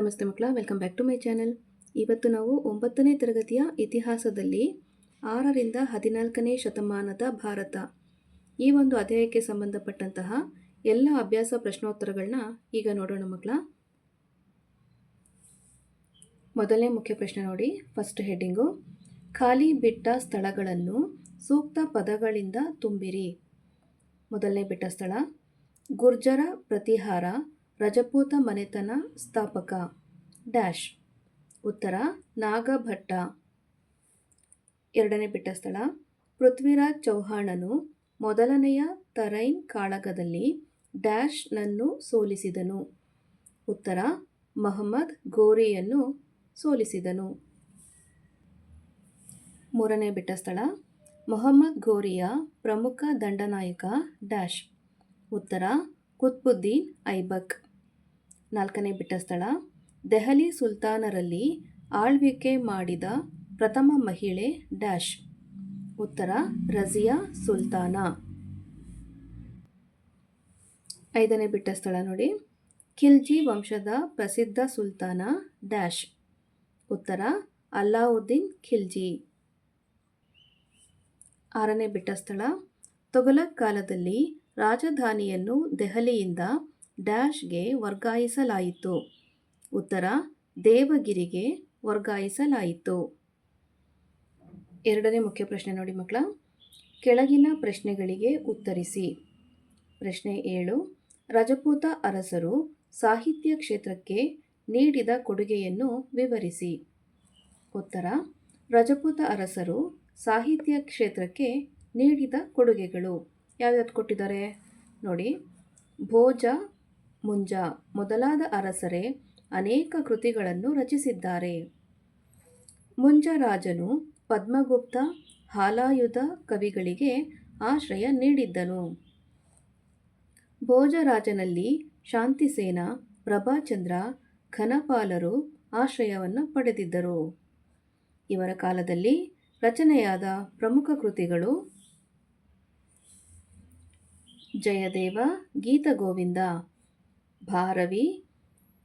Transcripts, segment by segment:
ನಮಸ್ತೆ ಮಕ್ಕಳ welcome back to my channel ಇವತ್ತು ನಾವು ಒಂಬತ್ತನೇ ತರಗತಿಯ ಇತಿಹಾಸದಲ್ಲಿ ಆರರಿಂದ ಹದಿನಾಲ್ಕನೇ ಶತಮಾನದ ಭಾರತ. ಈ ಒಂದು ಅಧ್ಯಾಯಕ್ಕೆ ಸಂಬಂಧಪಟ್ಟಂತಹ ಎಲ್ಲ ಅಭ್ಯಾಸ ಪ್ರಶ್ನೋತ್ತರಗಳನ್ನ ಈಗ ನೋಡೋಣ ಮಕ್ಕಳ. ಮೊದಲನೇ ಮುಖ್ಯ ಪ್ರಶ್ನೆ ನೋಡಿ ಫಸ್ಟ್ ಹೆಡ್ಡಿಂಗು ಖಾಲಿ ಬಿಟ್ಟ ಸ್ಥಳಗಳನ್ನು ಸೂಕ್ತ ಪದಗಳಿಂದ ತುಂಬಿರಿ. ಮೊದಲನೇ ಬಿಟ್ಟ ಸ್ಥಳ, ಗುರ್ಜರ ಪ್ರತಿಹಾರ ರಜಪೂತ ಮನೆತನ ಸ್ಥಾಪಕ. ಡ್ಯಾಶ್. ಉತ್ತರ, ನಾಗಭಟ್ಟ. ಎರಡನೇ ಸ್ಥಳ ಪೃಥ್ವಿರಾಜ್ ಚೌಹಾಣನು ಮೊದಲನೆಯ ತರೈನ್ ಕಾಳಗದಲ್ಲಿ ಡ್ಯಾಶ್ನನ್ನು ಸೋಲಿಸಿದನು. ಉತ್ತರ, ಮಹಮ್ಮದ್ ಗೋರಿಯನ್ನು ಸೋಲಿಸಿದನು. ಮೂರನೇ ಸ್ಥಳ ಮೊಹಮ್ಮದ್ ಗೋರಿಯ ಪ್ರಮುಖ ದಂಡನಾಯಕ ಡ್ಯಾಶ್. ಉತ್ತರ, ಕುತ್ಬುದ್ದೀನ್ ಐಬಕ್. ನಾಲ್ಕನೇ ಬಿಟ್ಟ ಸ್ಥಳ. ದೆಹಲಿ ಸುಲ್ತಾನರಲ್ಲಿ ಆಳ್ವಿಕೆ ಮಾಡಿದ ಪ್ರಥಮ ಮಹಿಳೆ ಡ್ಯಾಶ್. ಉತ್ತರ ರಜಿಯಾ ಸುಲ್ತಾನ. ಐದನೇ ಬಿಟ್ಟ ಸ್ಥಳ ನೋಡಿ. ಖಿಲ್ಜಿ ವಂಶದ ಪ್ರಸಿದ್ಧ ಸುಲ್ತಾನ ಡ್ಯಾಶ್. ಉತ್ತರ, ಅಲ್ಲಾವುದ್ದೀನ್ ಖಿಲ್ಜಿ. ಆರನೇ ಬಿಟ್ಟ ಸ್ಥಳ. ತೊಗಲಕ್ ಕಾಲದಲ್ಲಿ ರಾಜಧಾನಿಯನ್ನು ದೆಹಲಿಯಿಂದ ಡ್ಯಾಶ್ಗೆ ವರ್ಗಾಯಿಸಲಾಯಿತು. ಉತ್ತರ, ದೇವಗಿರಿಗೆ ವರ್ಗಾಯಿಸಲಾಯಿತು. ಎರಡನೇ ಮುಖ್ಯ ಪ್ರಶ್ನೆ ನೋಡಿ ಮಕ್ಕಳ. ಕೆಳಗಿನ ಪ್ರಶ್ನೆಗಳಿಗೆ ಉತ್ತರಿಸಿ. ಪ್ರಶ್ನೆ ಏಳು, ರಜಪೂತ ಅರಸರು ಸಾಹಿತ್ಯ ಕ್ಷೇತ್ರಕ್ಕೆ ನೀಡಿದ ಕೊಡುಗೆಯನ್ನು ವಿವರಿಸಿ. ಉತ್ತರ, ರಜಪೂತ ಅರಸರು ಸಾಹಿತ್ಯ ಕ್ಷೇತ್ರಕ್ಕೆ ನೀಡಿದ ಕೊಡುಗೆಗಳು. ಯಾವ್ಯಾವ್ದು ಕೊಟ್ಟಿದ್ದಾರೆ? ನೋಡಿ, ಭೋಜ ಮುಂಜ ಮೊದಲಾದ ಅರಸರೇ, ಅನೇಕ ಕೃತಿಗಳನ್ನು ರಚಿಸಿದ್ದಾರೆ. ಮುಂಜರಾಜನು ಪದ್ಮಗುಪ್ತ, ಹಾಲಾಯುಧ ಕವಿಗಳಿಗೆ ಆಶ್ರಯ ನೀಡಿದ್ದನು. ಭೋಜರಾಜನಲ್ಲಿ ಶಾಂತಿಸೇನ, ಪ್ರಭಾಚಂದ್ರ, ಘನಪಾಲರು ಆಶ್ರಯವನ್ನು ಪಡೆದಿದ್ದರು. ಇವರ ಕಾಲದಲ್ಲಿ ರಚನೆಯಾದ ಪ್ರಮುಖ ಕೃತಿಗಳು ಜಯದೇವ ಗೀತಗೋವಿಂದ ಭಾರವಿ,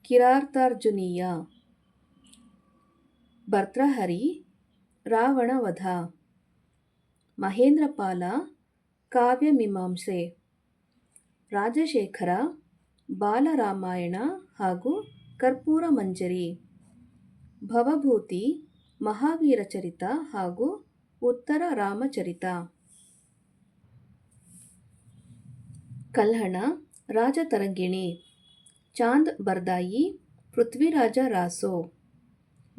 ಕಿರಾರ್ತಾರ್ಜುನೀಯ, ಭರ್ತೃಹರಿ, ರಾವಣವಧ, ಮಹೇಂದ್ರಪಾಲ, ಕಾವ್ಯಮೀಮಾಂಸೆ, ರಾಜಶೇಖರ, ಬಾಲರಾಮಾಯಣ ಹಾಗೂ ಕರ್ಪೂರ ಮಂಜರಿ, ಭವಭೂತಿ ಮಹಾವೀರಚರಿತ ಹಾಗೂ ಉತ್ತರ ರಾಮಚರಿತ. ಕಲ್ಹಣ, ರಾಜತರಂಗಿಣಿ ಚಾಂದ್ ಬರ್ದಾಯಿ, ಪೃಥ್ವಿರಾಜ ರಾಸೋ,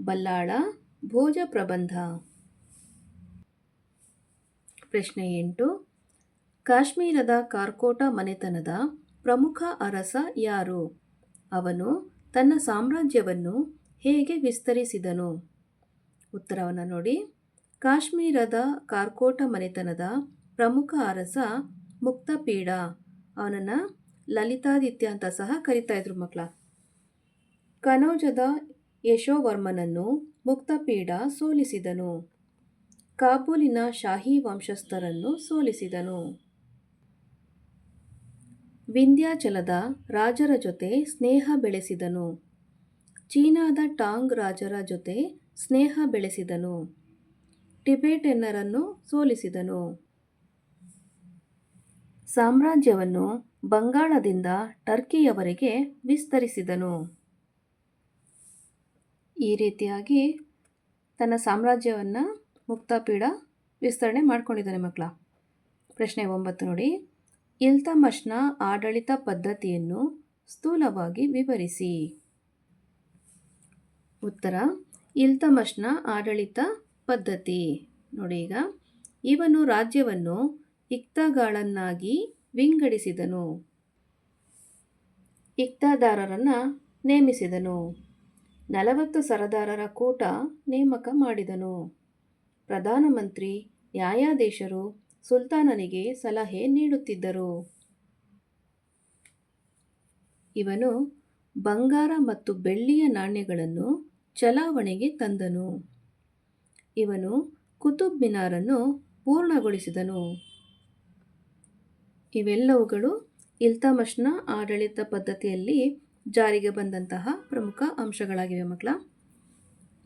ಬಲ್ಲಾಳ, ಭೋಜ ಪ್ರಬಂಧ. ಪ್ರಶ್ನೆ ಎಂಟು, ಕಾಶ್ಮೀರದ ಕಾರ್ಕೋಟ ಮನೆತನದ ಪ್ರಮುಖ ಅರಸ ಯಾರು? ಅವನು ತನ್ನ ಸಾಮ್ರಾಜ್ಯವನ್ನು ಹೇಗೆ ವಿಸ್ತರಿಸಿದನು? ಉತ್ತರವನ್ನು ನೋಡಿ. ಕಾಶ್ಮೀರದ ಕಾರ್ಕೋಟ ಮನೆತನದ ಪ್ರಮುಖ ಅರಸ ಮುಕ್ತಪೀಡ. ಅವನನ್ನು ಲಲಿತಾದಿತ್ಯ ಅಂತ ಸಹ ಕರಿತಾ ಇದ್ರು ಮಕ್ಕಳ ಕನೌಜದ ಯಶೋವರ್ಮನನ್ನು ಮುಕ್ತಪೀಡ ಸೋಲಿಸಿದನು. ಕಾಬೂಲಿನ ಶಾಹಿ ವಂಶಸ್ಥರನ್ನು ಸೋಲಿಸಿದನು. ವಿಂಧ್ಯಾಚಲದ ರಾಜರ ಜೊತೆ ಸ್ನೇಹ ಬೆಳೆಸಿದನು. ಚೀನಾದ ಟಾಂಗ್ ರಾಜರ ಜೊತೆ ಸ್ನೇಹ ಬೆಳೆಸಿದನು. ಟಿಬೆಟನ್ನರನ್ನು ಸೋಲಿಸಿದನು. ಸಾಮ್ರಾಜ್ಯವನ್ನು ಬಂಗಾಳದಿಂದ ಟರ್ಕಿಯವರೆಗೆ ವಿಸ್ತರಿಸಿದನು. ಈ ರೀತಿಯಾಗಿ ತನ್ನ ಸಾಮ್ರಾಜ್ಯವನ್ನು ಮುಕ್ತಾಪೀಡ ವಿಸ್ತರಣೆ ಮಾಡ್ಕೊಂಡಿದ್ದಾನೆ ಮಕ್ಕಳ. ಪ್ರಶ್ನೆ ಒಂಬತ್ತು ನೋಡಿ. ಇಲ್ತಮಶ್ನ ಆಡಳಿತ ಪದ್ಧತಿಯನ್ನು ಸ್ಥೂಲವಾಗಿ ವಿವರಿಸಿ. ಉತ್ತರ. ಇಲ್ತಮಶ್ನ ಆಡಳಿತ ಪದ್ಧತಿ. ನೋಡಿ ಈಗ. ಇವನು ರಾಜ್ಯವನ್ನು ಇಕ್ತಗಾಳನ್ನಾಗಿ ವಿಂಗಡಿಸಿದನು. ಇಕ್ತಾದಾರರನ್ನು ನೇಮಿಸಿದನು. ನಲವತ್ತು ಸರದಾರರ ಕೂಟ ನೇಮಕ ಮಾಡಿದನು. ಪ್ರಧಾನಮಂತ್ರಿ, ನ್ಯಾಯಾಧೀಶರು ಸುಲ್ತಾನನಿಗೆ ಸಲಹೆ ನೀಡುತ್ತಿದ್ದರು. ಇವನು ಬಂಗಾರ ಮತ್ತು ಬೆಳ್ಳಿಯ ನಾಣ್ಯಗಳನ್ನು ಚಲಾವಣೆಗೆ ತಂದನು. ಇವನು ಕುತುಬ್ ಮಿನಾರನ್ನು ಪೂರ್ಣಗೊಳಿಸಿದನು. ಇವೆಲ್ಲವುಗಳು ಇಲ್ತಮಶ್ನ ಆಡಳಿತ ಪದ್ಧತಿಯಲ್ಲಿ ಜಾರಿಗೆ ಬಂದಂತಹ ಪ್ರಮುಖ ಅಂಶಗಳಾಗಿವೆ ಮಕ್ಕಳ.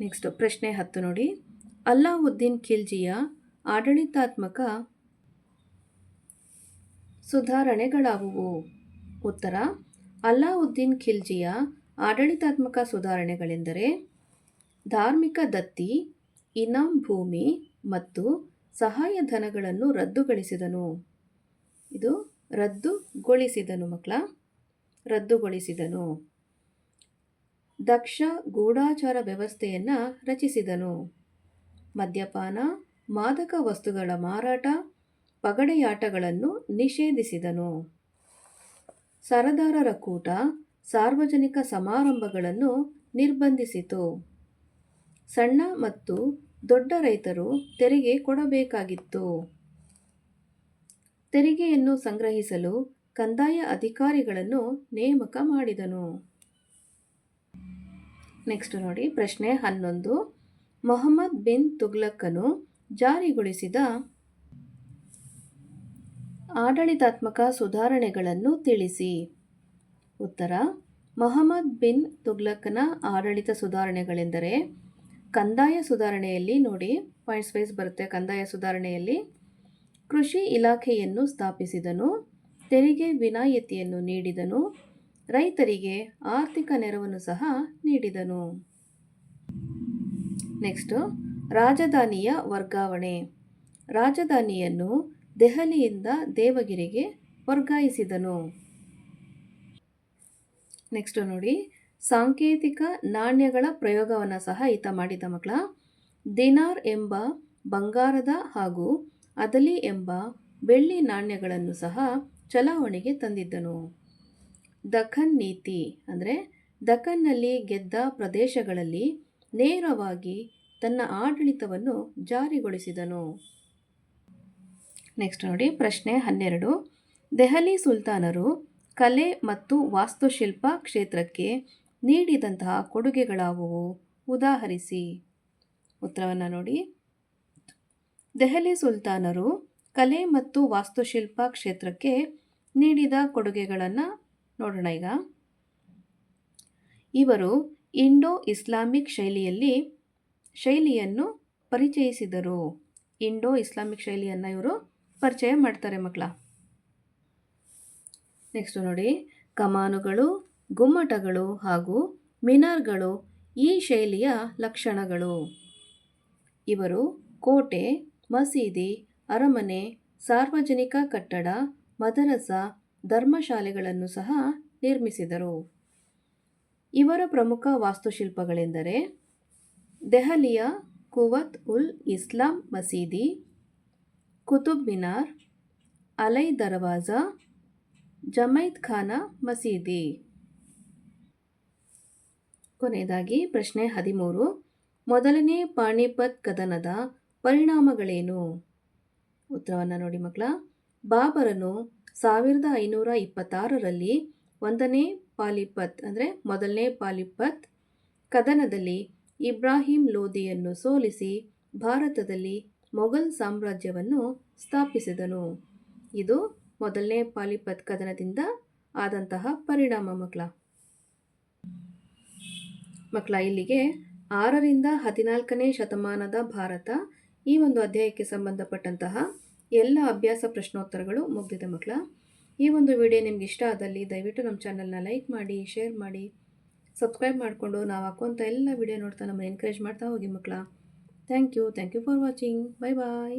ನೆಕ್ಸ್ಟ್ ಪ್ರಶ್ನೆ ಹತ್ತು ನೋಡಿ. ಅಲ್ಲಾವುದ್ದೀನ್ ಖಿಲ್ಜಿಯ ಆಡಳಿತಾತ್ಮಕ ಸುಧಾರಣೆಗಳಾವುವು? ಉತ್ತರ, ಅಲ್ಲಾವುದ್ದೀನ್ ಖಿಲ್ಜಿಯ ಆಡಳಿತಾತ್ಮಕ ಸುಧಾರಣೆಗಳೆಂದರೆ ಧಾರ್ಮಿಕ ದತ್ತಿ ಇನಾಮ್ ಭೂಮಿ ಮತ್ತು ಸಹಾಯಧನಗಳನ್ನು ರದ್ದುಗೊಳಿಸಿದನು. ಇದು ರದ್ದುಗೊಳಿಸಿದನು ಮಕ್ಕಳ. ರದ್ದುಗೊಳಿಸಿದನು. ದಕ್ಷ ಗೂಢಾಚಾರ ವ್ಯವಸ್ಥೆಯನ್ನು ರಚಿಸಿದನು. ಮದ್ಯಪಾನ, ಮಾದಕ ವಸ್ತುಗಳ ಮಾರಾಟ, ಪಗಡೆಯಾಟಗಳನ್ನು ನಿಷೇಧಿಸಿದನು. ಸರದಾರರ ಕೂಟ, ಸಾರ್ವಜನಿಕ ಸಮಾರಂಭಗಳನ್ನು ನಿರ್ಬಂಧಿಸಿತು. ಸಣ್ಣ ಮತ್ತು ದೊಡ್ಡ ರೈತರು ತೆರಿಗೆ ಕೊಡಬೇಕಾಗಿತ್ತು. ತೆರಿಗೆಯನ್ನು ಸಂಗ್ರಹಿಸಲು ಕಂದಾಯ ಅಧಿಕಾರಿಗಳನ್ನು ನೇಮಕ ಮಾಡಿದನು. ನೆಕ್ಸ್ಟ್ ನೋಡಿ, ಪ್ರಶ್ನೆ ಹನ್ನೊಂದು. ಮೊಹಮ್ಮದ್ ಬಿನ್ ತುಗ್ಲಕ್ಕನು ಜಾರಿಗೊಳಿಸಿದ ಆಡಳಿತಾತ್ಮಕ ಸುಧಾರಣೆಗಳನ್ನು ತಿಳಿಸಿ. ಉತ್ತರ, ಮೊಹಮ್ಮದ್ ಬಿನ್ ತುಗ್ಲಕ್ಕನ ಆಡಳಿತ ಸುಧಾರಣೆಗಳೆಂದರೆ, ಕಂದಾಯ ಸುಧಾರಣೆಯಲ್ಲಿ ನೋಡಿ, ಪಾಯಿಂಟ್ಸ್ ವೈಸ್ ಬರುತ್ತೆ, ಕಂದಾಯ ಸುಧಾರಣೆಯಲ್ಲಿ. ಕೃಷಿ ಇಲಾಖೆಯನ್ನು ಸ್ಥಾಪಿಸಿದನು, ತೆರಿಗೆ ವಿನಾಯಿತಿಯನ್ನು ನೀಡಿದನು, ರೈತರಿಗೆ ಆರ್ಥಿಕ ನೆರವನ್ನು ಸಹ ನೀಡಿದನು. ನೆಕ್ಸ್ಟು, ರಾಜಧಾನಿಯ ವರ್ಗಾವಣೆ. ರಾಜಧಾನಿಯನ್ನು ದೆಹಲಿಯಿಂದ ದೇವಗಿರಿಗೆ ವರ್ಗಾಯಿಸಿದನು. ನೆಕ್ಸ್ಟ್ ನೋಡಿ, ಸಾಂಕೇತಿಕ ನಾಣ್ಯಗಳ ಪ್ರಯೋಗವನ್ನು ಸಹ ಈತ ಮಾಡಿದ ಮಕ್ಕಳ, ದಿನಾರ್ ಎಂಬ ಬಂಗಾರದ ಹಾಗೂ ಅದಲಿ ಎಂಬ ಬೆಳ್ಳಿ ನಾಣ್ಯಗಳನ್ನು ಸಹ ಚಲಾವಣೆಗೆ ತಂದಿದ್ದನು. ದಖನ್ ನೀತಿ ಅಂದರೆ ದಖನ್ನಲ್ಲಿ ಗೆದ್ದ ಪ್ರದೇಶಗಳಲ್ಲಿ ನೇರವಾಗಿ ತನ್ನ ಆಡಳಿತವನ್ನು ಜಾರಿಗೊಳಿಸಿದನು. ನೆಕ್ಸ್ಟ್ ನೋಡಿ, ಪ್ರಶ್ನೆ ಹನ್ನೆರಡು. ದೆಹಲಿ ಸುಲ್ತಾನರು ಕಲೆ ಮತ್ತು ವಾಸ್ತುಶಿಲ್ಪ ಕ್ಷೇತ್ರಕ್ಕೆ ನೀಡಿದಂತಹ ಕೊಡುಗೆಗಳಾವುವು? ಉದಾಹರಿಸಿ. ಉತ್ತರವನ್ನು ನೋಡಿ. ದೆಹಲಿ ಸುಲ್ತಾನರು ಕಲೆ ಮತ್ತು ವಾಸ್ತುಶಿಲ್ಪ ಕ್ಷೇತ್ರಕ್ಕೆ ನೀಡಿದ ಕೊಡುಗೆಗಳನ್ನು ನೋಡೋಣ ಈಗ. ಇವರು ಇಂಡೋ ಇಸ್ಲಾಮಿಕ್ ಶೈಲಿಯಲ್ಲಿ ಶೈಲಿಯನ್ನು ಪರಿಚಯಿಸಿದರು. ಇಂಡೋ ಇಸ್ಲಾಮಿಕ್ ಶೈಲಿಯನ್ನು ಇವರು ಪರಿಚಯ ಮಾಡ್ತಾರೆ ಮಕ್ಕಳ. ನೆಕ್ಸ್ಟ್ ನೋಡಿ, ಕಮಾನುಗಳು, ಗುಮ್ಮಟಗಳು ಹಾಗೂ ಮಿನಾರ್ಗಳು ಈ ಶೈಲಿಯ ಲಕ್ಷಣಗಳು. ಇವರು ಕೋಟೆ ಮಸೀದಿ, ಅರಮನೆ, ಸಾರ್ವಜನಿಕ ಕಟ್ಟಡ, ಮದರಸ, ಧರ್ಮಶಾಲೆಗಳನ್ನು ಸಹ ನಿರ್ಮಿಸಿದರು. ಇವರ ಪ್ರಮುಖ ವಾಸ್ತುಶಿಲ್ಪಗಳೆಂದರೆ ದೆಹಲಿಯ ಕುವತ್ ಉಲ್ ಇಸ್ಲಾಂ ಮಸೀದಿ, ಕುತುಬ್ ಮಿನಾರ್, ಅಲೈ ದರ್ವಾಜಾ, ಜಮೈದ್ ಖಾನ ಮಸೀದಿ. ಕೊನೆಯದಾಗಿ ಪ್ರಶ್ನೆ ಹದಿಮೂರು. ಮೊದಲನೇ ಪಾಣಿಪತ್ ಕದನದ ಪರಿಣಾಮಗಳೇನು? ಉತ್ತರವನ್ನು ನೋಡಿ ಮಕ್ಕಳ. ಬಾಬರನು ಸಾವಿರದ ಐನೂರ ಇಪ್ಪತ್ತಾರರಲ್ಲಿ ಒಂದನೇ ಪಾಲಿಪತ್, ಅಂದರೆ ಮೊದಲನೇ ಪಾಲಿಪತ್ ಕದನದಲ್ಲಿ ಇಬ್ರಾಹಿಂ ಲೋಧಿಯನ್ನು ಸೋಲಿಸಿ ಭಾರತದಲ್ಲಿ ಮೊಘಲ್ ಸಾಮ್ರಾಜ್ಯವನ್ನು ಸ್ಥಾಪಿಸಿದನು. ಇದು ಮೊದಲನೇ ಪಾಲಿಪತ್ ಕದನದಿಂದ ಆದಂತಹ ಪರಿಣಾಮ ಮಕ್ಕಳ. ಮಕ್ಕಳ, ಇಲ್ಲಿಗೆ ಆರರಿಂದ ಹದಿನಾಲ್ಕನೇ ಶತಮಾನದ ಭಾರತ ಈ ಒಂದು ಅಧ್ಯಾಯಕ್ಕೆ ಸಂಬಂಧಪಟ್ಟಂತಹ ಎಲ್ಲ ಅಭ್ಯಾಸ ಪ್ರಶ್ನೋತ್ತರಗಳು ಮುಗಿದಿದೆ ಮಕ್ಕಳ. ಈ ಒಂದು ವಿಡಿಯೋ ನಿಮ್ಗೆ ಇಷ್ಟ ಆದಲ್ಲಿ ದಯವಿಟ್ಟು ನಮ್ಮ ಚಾನಲ್ನ ಲೈಕ್ ಮಾಡಿ, ಶೇರ್ ಮಾಡಿ, ಸಬ್ಸ್ಕ್ರೈಬ್ ಮಾಡಿಕೊಂಡು ನಾವು ಹಾಕುವಂಥ ಎಲ್ಲ ವಿಡಿಯೋ ನೋಡ್ತಾ ನಮ್ಮನ್ನು ಎನ್ಕರೇಜ್ ಮಾಡ್ತಾ ಹೋಗಿ ಮಕ್ಕಳ. Thank you thank you for watching bye bye